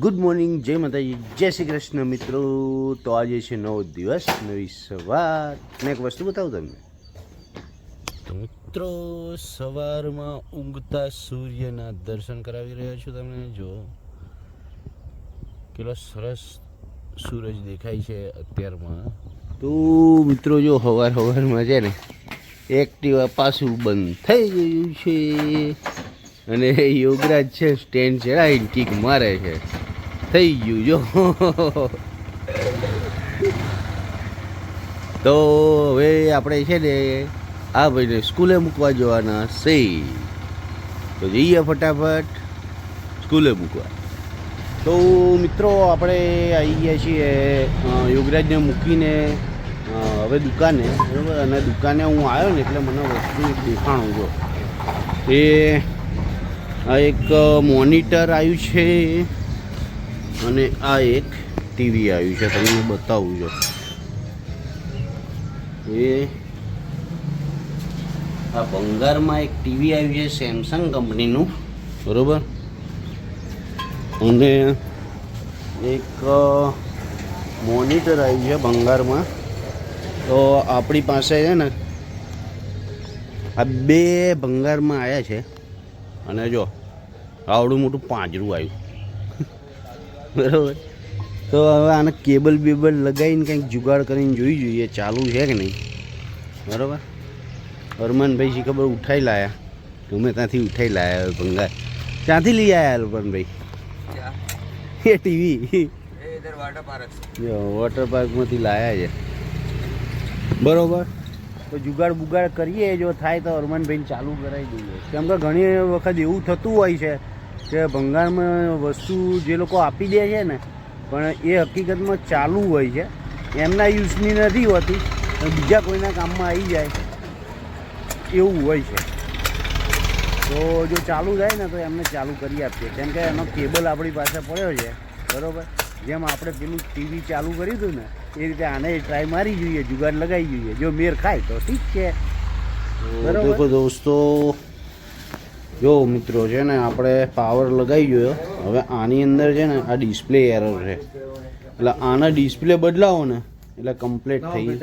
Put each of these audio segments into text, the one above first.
Good morning જય માતાજી, જય શ્રી કૃષ્ણ મિત્રો. તો આજે છે નવો દિવસ, નવી સવાર. અને એક વસ્તુ બતાવું તમને. મિત્રો, સવારમાં ઊંઘતા સૂર્યના દર્શન કરાવી રહ્યો છું તમને. જો, કેટલો સરસ સૂરજ દેખાય છે અત્યારમાં. તો મિત્રો, જો હવાર હવારમાં છે ને એક્ટિવા પાછું બંધ થઈ ગયું છે. અને યોગરાજ છે સ્ટેન્ડ ચડાવીને કિક મારે છે. થઈ ગયું, જો. તો હવે આપણે છે ને આ ભાઈને સ્કૂલે મૂકવા જવાના છે. તો જઈએ ફટાફટ સ્કૂલે મૂકવા. તો મિત્રો, આપણે આવી ગયા છીએ યોગરાજને મૂકીને હવે દુકાને, બરાબર? અને દુકાને હું આવ્યો ને એટલે મને વસ્તુ દેખાણું, જો. એ, આ એક મોનિટર આવ્યું છે. અને આ એક ટીવી આવ્યું છે, તમને બતાવું છું. એ આ બંગારમાં એક ટીવી આવ્યું છે સેમસંગ કંપનીનું. બરોબર? અને એક મોનિટર આવ્યું છે ભંગારમાં. તો આપણી પાસે છે ને, આ બે ભંગારમાં આવ્યા છે. અને જો, આવડું મોટું પાંજરું આવ્યું. બરાબર? તો હવે આને કેબલ બેબલ લગાવીને કંઈક જુગાડ કરીને જોઈ જોઈએ ચાલુ છે કે નહીં? બરાબર? હરમનભાઈ શી ખબર ઉઠાઈ લાયા? ગમે ત્યાંથી ઉઠાઈ લાયા ભંગાર. ક્યાંથી લઈ આવ્યા હરમનભાઈ? એ ટીવી. વોટર પાર્કમાંથી લાયા છે. બરાબર? તો જુગાડ બુગાડ કરીએ જો થાય તો હરમનભાઈને ચાલુ કરાવી દઈએ. કેમ કે ઘણી વખત એવું થતું હોય છે કે ભંગારમાં વસ્તુ જે લોકો આપી દે છે ને પણ એ હકીકતમાં ચાલુ હોય છે. એમના યુઝની નથી હોતી પણ બીજા કોઈના કામમાં આવી જાય એવું હોય છે. તો જો ચાલુ થાય ને તો એમને ચાલુ કરી આપીએ. કેમ કે એનો કેબલ આપણી પાસે પડ્યો છે બરોબર? જેમ આપણે પેલું ટીવી ચાલુ કર્યું હતું ને એ રીતે આને ટ્રાય મારી જોઈએ જુગાડ લગાવી જોઈએ. જો મેર ખાય તો ઠીક છે. બરાબર? દોસ્તો જો મિત્રો છે ને, આપણે પાવર લગાવી જોયો હવે આની અંદર છે ને, આ ડિસ્પ્લે એરર છે. એટલે આના ડિસ્પ્લે બદલાવો ને, એટલે કમ્પ્લીટ થઈ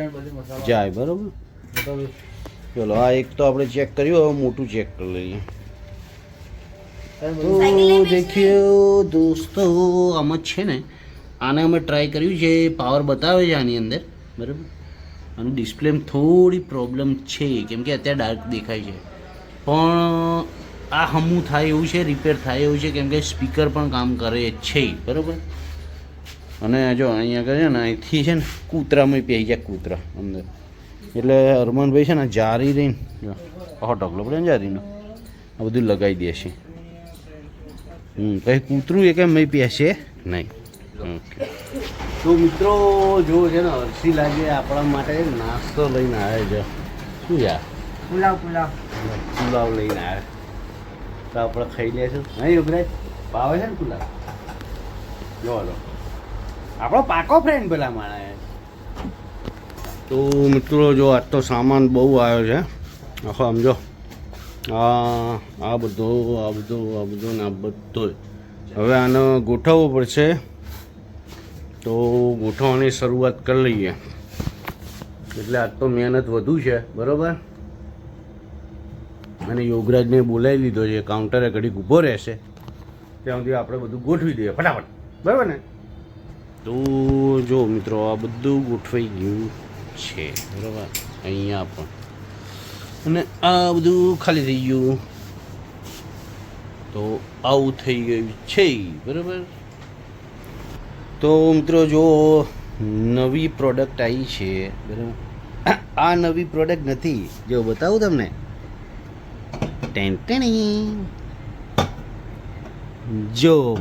જાય, બરાબર? ચલો, આ એક તો આપણે ચેક કર્યું, હવે મોટું ચેક કરી લઈએ. તો દેખ્યો દોસ્તો, આમાં છે ને, આને અમે ટ્રાય કર્યું છે પાવર બતાવે છે આની અંદર, બરાબર? અને ડિસ્પ્લેમાં થોડી પ્રોબ્લેમ છે, કેમ કે અત્યારે ડાર્ક દેખાય છે. પણ આ હમું થાય એવું છે રિપેર થાય એવું છે કેમ કે સ્પીકર પણ કામ કરે છે બરાબર? અને જો અહીંયા કહે છે ને અહીંથી છે ને કૂતરામાં પી જાય કૂતરા અંદર. એટલે હરમનભાઈ છે ને જારી રહીને જો હો ટકલો પડે ને જારીનો. આ બધું લગાવી દે છે. હમ કંઈ કૂતરું એ કેમ પી હશે નહીં. ઓકે. તો મિત્રો જો છે ને હર્ષી લાગે આપણા માટે નાસ્તો લઈને આવે છે. શું યાર? પુલાવ પુલાવ. પુલાવ લઈને આવે તો આપણે ખાઈ લેશું નહીં યોગરાજ ભાવે છે ને પુલાવ જો લો આપણો પાકો ફ્રેન્ડ પેલા માણા તો મિત્રો, જો આજ તો સામાન બહુ આવ્યો છે. આખો સમજો આ આ બધો આ બધો આ બધો ને આ બધો. હવે આને ગોઠવવો પડશે. તો ગોઠવવાની શરૂઆત કરી લઈએ. એટલે આજ તો મહેનત વધુ છે. બરાબર? અને યોગરાજને બોલાવી લીધો છે. કાઉન્ટરે ઘડીક ઊભો રહેશે. ત્યાં સુધી આપણે બધું ગોઠવી દઈએ. ફટાફટ. બરાબર ને? તો જો મિત્રો, આ બધું ગોઠવાઈ ગયું છે. બરાબર? અહીંયા પણ. અને આ બધું ખાલી થઈ ગયું. તો આવું થઈ ગયું છે. બરાબર? તો મિત્રો, જો નવી પ્રોડક્ટ આવી છે. બરાબર? આ નવી પ્રોડક્ટ નથી. જો બતાવું તમને ટેન્ટેણી જો.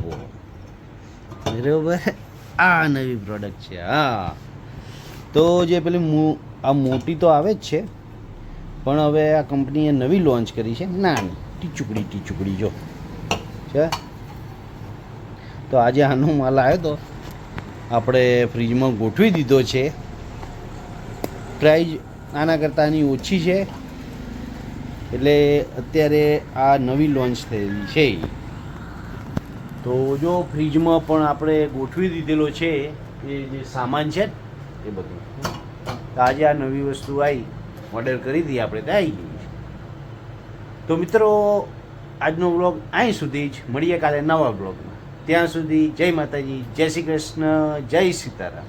બરોબર. આ નવી પ્રોડક્ટ છે. હા. તો જે પેલી આ મોટી તો આવે જ છે. પણ હવે આ કંપનીએ નવી લોન્ચ કરી છે. નાની, ટીચુકડી ટીચુકડી, જો. છે? તો આજે આનો માલ આવ્યો તો આપણે ફ્રીજમાં ગોઠવી દીધો છે. પ્રાઇઝ આના કરતાંની ઓછી છે. એટલે અત્યારે આ નવી લોન્ચ થયેલી છે. તો જો ફ્રીજમાં પણ આપણે ગોઠવી દીધેલો છે, એ જે સામાન છે એ બધું. તો આજે આ નવી વસ્તુ આવી ઓર્ડર કરી હતી આપણે, તો આવી ગઈ તો મિત્રો, આજનો બ્લોગ અહીં સુધી જ. મળીએ કાલે નવા બ્લોગમાં ત્યાં સુધી જય માતાજી, જય શ્રી કૃષ્ણ, જય સીતારામ.